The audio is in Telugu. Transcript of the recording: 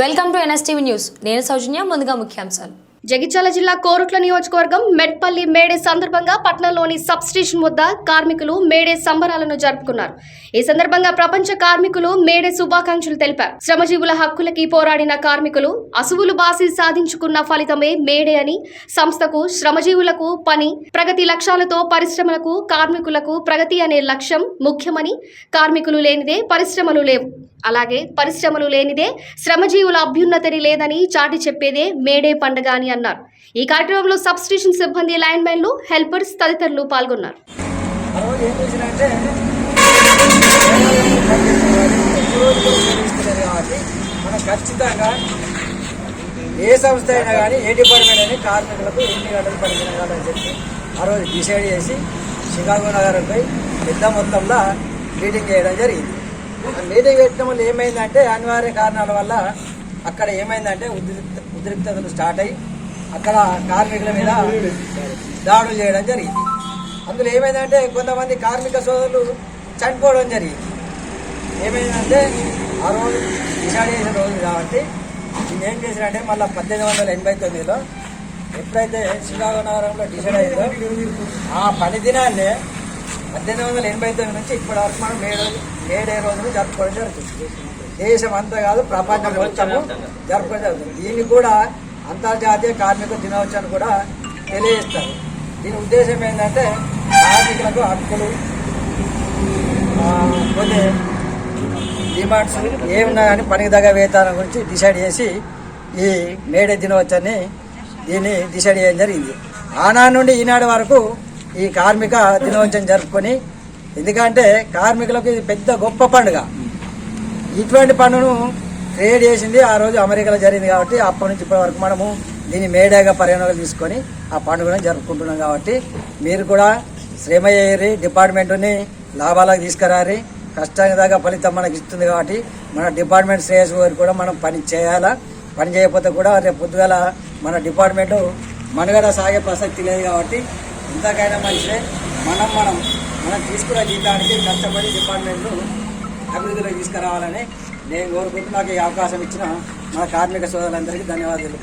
Welcome to NSTV news. నేను సౌజన్య ముందుగా ముఖ్యాంశాలు. జగిత్యాల జిల్లా కోరుట్ల నియోజకవర్గం మెట్పల్లి మేడే సందర్భంగా పట్నంలోని సబ్ స్టేషన్ వద్ద కార్మికులు మేడే సంబరాలను జరుపుకున్నారు. ఈ సందర్భంగా ప్రపంచ కార్మికులు మేడే శుభాకాంక్షలు తెలిపారు. శ్రమజీవుల హక్కులకి పోరాడిన కార్మికులు అసువులు బాసి సాధించుకున్న ఫలితమే మేడే అని సంస్థకు శ్రమజీవులకు పని ప్రగతి లక్ష్యాలతో పరిశ్రమలకు కార్మికులకు ప్రగతి అనే లక్ష్యం ముఖ్యమని కార్మికులు లేనిదే పరిశ్రమలు లేవు. అలాగే పరిశ్రమలు లేనిదే శ్రమజీవుల అభ్యున్నతిని లేదని చాటి చెప్పేదే మేడే పండగ అని అన్నారు. ఈ కార్యక్రమంలో సబ్ సిబ్బంది లైన్మెన్లు హెల్పర్స్ తదితరులు పాల్గొన్నారు. మనం ఖచ్చితంగా ఏ సంస్థ అయినా కానీ ఏ డిపార్ట్మెంట్ అయినా కార్మికులకు ఎన్ని గంటలు పని తినగాలని చెప్పి ఆ రోజు డిసైడ్ చేసి షికాగో నగరంపై పెద్ద మొత్తంలో మీటింగ్ చేయడం జరిగింది. ఆ మీటింగ్ వల్ల ఏమైందంటే అనివార్య కారణాల వల్ల అక్కడ ఏమైందంటే ఉద్రిక్త ఉద్రిక్తతలు స్టార్ట్ అయ్యి అక్కడ కార్మికుల మీద దాడులు చేయడం జరిగింది. అందులో ఏమైందంటే కొంతమంది కార్మిక సోదరులు చనిపోవడం జరిగింది. ఏమైందంటే ఆ రోజు డిసైడ్ చేసిన రోజు కాబట్టి నేను ఏం చేశానంటే మళ్ళీ పద్దెనిమిది వందల ఎనభై తొమ్మిదిలో ఎప్పుడైతే శ్రీకాకుళం నగరంలో డిసైడ్ అయిందో ఆ పని దినాన్నే పద్దెనిమిది వందల ఎనభై తొమ్మిది నుంచి ఇప్పటి వరకు మనం మే మేడే రోజును జరుపుకోవడం జరుగుతుంది. దేశం అంతా కాదు ప్రపంచం మొత్తము జరుపుకోవడం జరుగుతుంది. దీన్ని కూడా అంతర్జాతీయ కార్మిక దినోత్సవాన్ని కూడా తెలియజేస్తారు. దీని ఉద్దేశం ఏంటంటే కార్మికులకు హక్కులు కొన్ని డిమాండ్స్ ఏమున్నా కానీ పనికి తగ్గ వేతనం గురించి డిసైడ్ చేసి ఈ మేడే దినోత్సవాన్ని దీన్ని డిసైడ్ చేయడం జరిగింది. ఆనాడు నుండి ఈనాడు వరకు ఈ కార్మిక దినోత్సవం జరుపుకొని ఎందుకంటే కార్మికులకు ఇది పెద్ద గొప్ప పండుగ. ఇటువంటి పండుగను క్రియేట్ చేసింది ఆ రోజు అమెరికాలో జరిగింది కాబట్టి అప్పటి నుంచి ఇప్పటి వరకు మనము దీన్ని మేడేగా పరిగణలోకి తీసుకొని ఆ పండుగను జరుపుకుంటున్నాం కాబట్టి మీరు కూడా శ్రమ చేయరి డిపార్ట్మెంట్ని లాభాలకు తీసుకురారి కష్టంగా దాకా ఫలితం మనకి ఇస్తుంది కాబట్టి మన డిపార్ట్మెంట్ శ్రేయస్ వారు కూడా మనం పని చేయాలా? పని చేయకపోతే కూడా రేపు పొద్దుగల మన డిపార్ట్మెంట్ మనుగడ సాగే ప్రసక్తి లేదు కాబట్టి ఇంతకైనా మంచిదే. మనం మనం మనం తీసుకున్న జీతానికి కష్టపడి డిపార్ట్మెంట్ను అభివృద్ధిలో తీసుకురావాలని నేను కోరుకుంటూ నాకు ఈ అవకాశం ఇచ్చిన మన కార్మిక సోదరులందరికీ ధన్యవాదాలు.